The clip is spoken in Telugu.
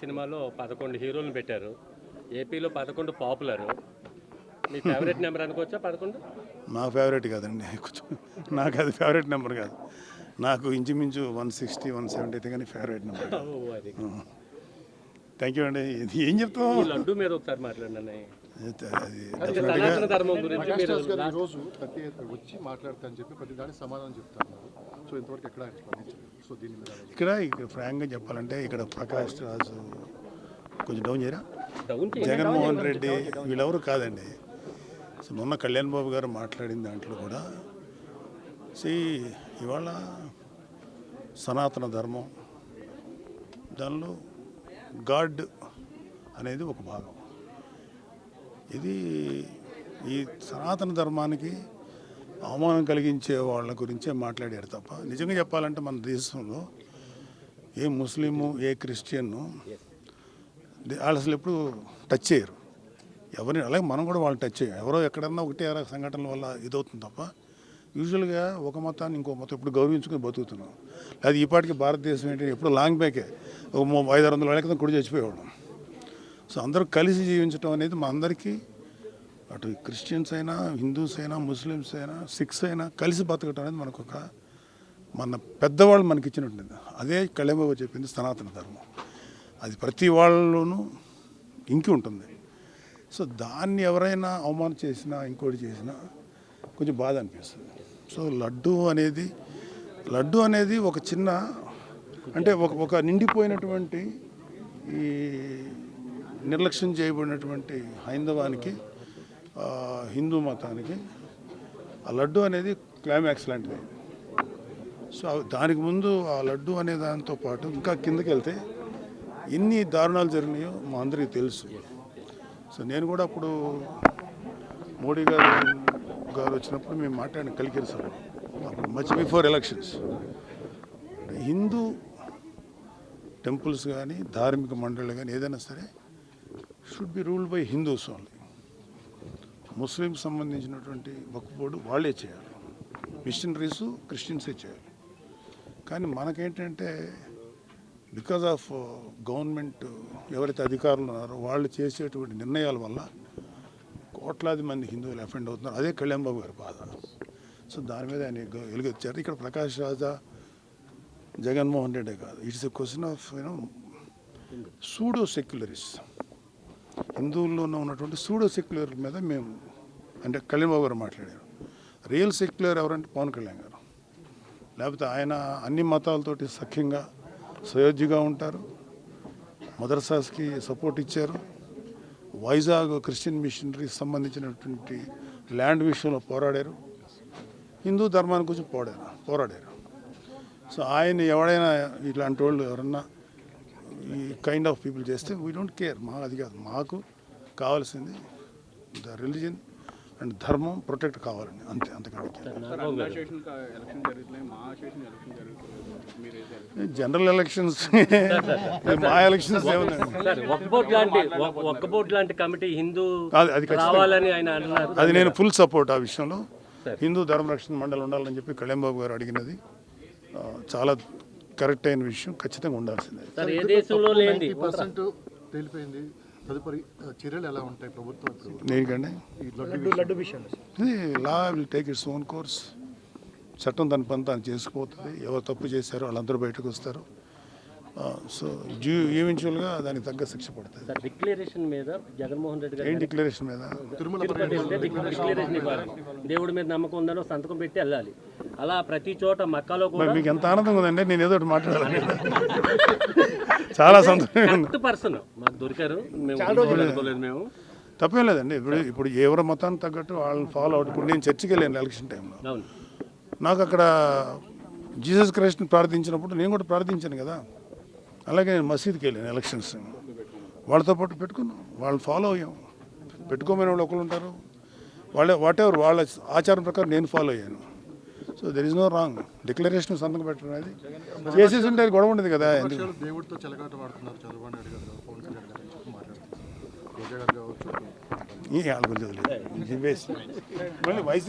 సినిమాలో పదకొండు హీరోలను పెట్టారు. ఏపీలో పదకొండు పాపులర్. మీ ఫేవరెట్ నెంబర్ అనుకోవచ్చా పదకొండు? నా ఫేవరెట్ కాదండి. నాకు అది ఫేవరెట్ నెంబర్ కాదు. నాకు ఇంచుమించు వన్ సిక్స్టీ వన్ సెవెంటీ అయితే కానీ ఫేవరెట్ నెంబర్. ఓ, అది. థ్యాంక్ యూ అండి. ఇది ఏం చెప్తాం ఈ లడ్డు మీద ఒకసారి మాట్లాడండి ప్రతి వచ్చి మాట్లాడతా అని చెప్పి ప్రతి దానికి సమాధానం చెప్తారు సో ఇంతవరకు ఎక్కడ స్పందించలేదు సో దీని మీద ఇక్కడ ఇక్కడ ఫ్రాంక్గా చెప్పాలంటే ఇక్కడ ప్రకాష్ రాజు కొంచెం డౌన్ చేయరా. జగన్మోహన్ రెడ్డి వీళ్ళెవరు కాదండి. సో మొన్న కళ్యాణ్ బాబు గారు మాట్లాడిన దాంట్లో కూడా సి ఇవాళ సనాతన ధర్మం దానిలో గాడ్ అనేది ఒక భాగం. ఇది ఈ సనాతన ధర్మానికి అవమానం కలిగించే వాళ్ళ గురించే మాట్లాడారు తప్ప. నిజంగా చెప్పాలంటే మన దేశంలో ఏ ముస్లిము ఏ క్రిస్టియన్ను వాళ్ళు అసలు ఎప్పుడు టచ్ చేయరు. ఎవరిని అలాగే మనం కూడా వాళ్ళు టచ్ చేయం. ఎవరో ఎక్కడన్నా ఒకటే సంఘటనల వల్ల ఇదవుతుంది తప్ప. యూజువల్గా ఒక మతాన్ని ఇంకో మతం ఇప్పుడు గౌరవించుకుని బతుకుతున్నాం. అది ఈపాటికి భారతదేశం ఏంటి? ఎప్పుడు లాంగ్ బ్యాకే. ఒక ఐదు ఆరు వందల వేల క్రితం కుడి చచ్చిపోయేవాడు సో అందరూ కలిసి జీవించడం అనేది మా అందరికీ అటు క్రిస్టియన్స్ అయినా హిందూస్ అయినా ముస్లిమ్స్ అయినా సిక్స్ అయినా కలిసి బతకటం అనేది మనకు ఒక మన పెద్దవాళ్ళు మనకి ఇచ్చినట్టుంది అదే కళ్యాణబాబు చెప్పింది సనాతన ధర్మం. అది ప్రతి వాళ్ళలోనూ ఇంకి ఉంటుంది. సో దాన్ని ఎవరైనా అవమానం చేసినా ఇంకోటి చేసినా కొంచెం బాధ అనిపిస్తుంది. సో లడ్డు అనేది లడ్డు అనేది ఒక చిన్న అంటే ఒక ఒక నిండిపోయినటువంటి ఈ నిర్లక్ష్యం చేయబడినటువంటి హైందవానికి హిందూ మతానికి ఆ లడ్డు అనేది క్లైమాక్స్ లాంటిది. సో అవి- దానికి ముందు ఆ లడ్డు అనే దాంతో పాటు ఇంకా కిందకి వెళ్తే ఎన్ని దారుణాలు జరిగినాయో మా అందరికీ తెలుసు. సో నేను కూడా అప్పుడు మోడీ గారు గారు వచ్చినప్పుడు మేము మాట్లాడిన కలికిరి సార్ అప్పుడు much before elections Hindu temples కానీ ధార్మిక మండళ్ళు కానీ ఏదైనా సరే should be ruled by Hindus only Muslim సంబంధించినటువంటి వక్ఫ్ వాళ్ళే చేయాలి. మిషనరీసు క్రిస్టియన్సే చేయాలి. కానీ మనకేంటంటే బికాజ్ ఆఫ్ గవర్నమెంట్ ఎవరైతే అధికారులు ఉన్నారో వాళ్ళు చేసేటువంటి నిర్ణయాల వల్ల కోట్లాది మంది హిందువులు అఫెండ్ అవుతున్నారు. అదే కళ్యాణ్ బాబు గారి బాధ. సో దాని మీద ఆయన గ- వెలుగొచ్చారు ఇక్కడ ప్రకాష్ రాజా జగన్మోహన్ రెడ్డి కాదు. It's a question of you know pseudo secularist హిందువుల్లో ఉన్నటువంటి సూడో సెక్యులర్ మీద మేము అంటే కళ్యాణ్ బాబు గారు మాట్లాడారు. రియల్ సెక్యులర్ ఎవరంటే పవన్ కళ్యాణ్ గారు. లేకపోతే ఆయన అన్ని మతాలతోటి సఖ్యంగా సయోధ్యగా ఉంటారు. మదర్సాస్కి సపోర్ట్ ఇచ్చారు. వైజాగ్ క్రిస్టియన్ మిషనరీకి సంబంధించినటువంటి ల్యాండ్ విషయంలో పోరాడారు. హిందూ ధర్మాన్ని గురించి పోరాడారు పోరాడారు. సో ఆయన ఎవడైనా ఇలాంటి వాళ్ళు ఎవరన్నా ఈ కైండ్ ఆఫ్ పీపుల్ చేస్తే వీ డోంట్ కేర్ మా అది కాదు. మాకు కావాల్సింది ద రిలీజన్ అండ్ ధర్మం ప్రొటెక్ట్ కావాలండి అంతే అంతకంటే జనరల్ ఎలక్షన్స్ మా ఎలక్షన్స్ ఒక్క బోర్డు లాంటి కమిటీ హిందూ అది ఆయన నేను ఫుల్ సపోర్ట్ ఆ విషయంలో. హిందూ ధర్మరక్షణ మండలి ఉండాలని చెప్పి కళ్యాణ్ బాబు గారు అడిగినది. చాలా కరెక్ట్ అయిన విషయం ఖచ్చితంగా ఉండాల్సిందే. తేలిపోయింది. తదుపరి చర్యలు ఎలా ఉంటాయి ప్రభుత్వం దేనికండి ఇది law will take its own course. చట్టం దాని పని తాను చేసుకుపోతుంది. ఎవరు తప్పు చేశారో వాళ్ళందరూ బయటకు వస్తారు. సో జూ ఈవెన్చువల్గా దానికి తగ్గ శిక్ష పడుతుంది సార్ డిక్లరేషన్ మీద జగన్మోహన్ రెడ్డి గారు ఏం డిక్లరేషన్ మీద? డిక్లరేషన్ ఇవ్వాలి. దేవుడి మీద నమ్మకం ఉందని సంతకం పెట్టి వెళ్ళాలి. అలా ప్రతి చోట మక్కాలో కూడా మీకు ఎంత ఆనందంగా ఉందండి? నేను ఏదో ఒకటి మాట్లాడాలి. చాలా కరెక్ట్ పర్సన్. మాకు దొరికారు. మేము తప్పేం లేదండి. ఇప్పుడు ఇప్పుడు ఎవరి మతానికి తగ్గట్టు వాళ్ళని ఫాలో అవుట్ ఇప్పుడు నేను చర్చికి వెళ్ళాను ఎలక్షన్ టైంలో నాకు అక్కడ జీసస్ క్రైస్ట్ని ప్రార్థించినప్పుడు నేను కూడా ప్రార్థించాను కదా. అలాగే నేను మసీద్కి వెళ్ళాను ఎలక్షన్స్ వాళ్ళతో పాటు పెట్టుకున్నాం. వాళ్ళు ఫాలో అయ్యాం. పెట్టుకోమని వాళ్ళు ఒకరు ఉంటారు. వాళ్ళే వాట్ ఎవర్ వాళ్ళ ఆచారం ప్రకారం నేను ఫాలో అయ్యాను. So there is no wrong declaration సంతకం పెట్టడం అనేది చేసేసి ఉంటే అది గొడవ ఉండదు కదా. ఎందుకు? దేవుడితో చెలగాట వాడుతున్నారు వాళ్ళ గురించి. మళ్ళీ వయసు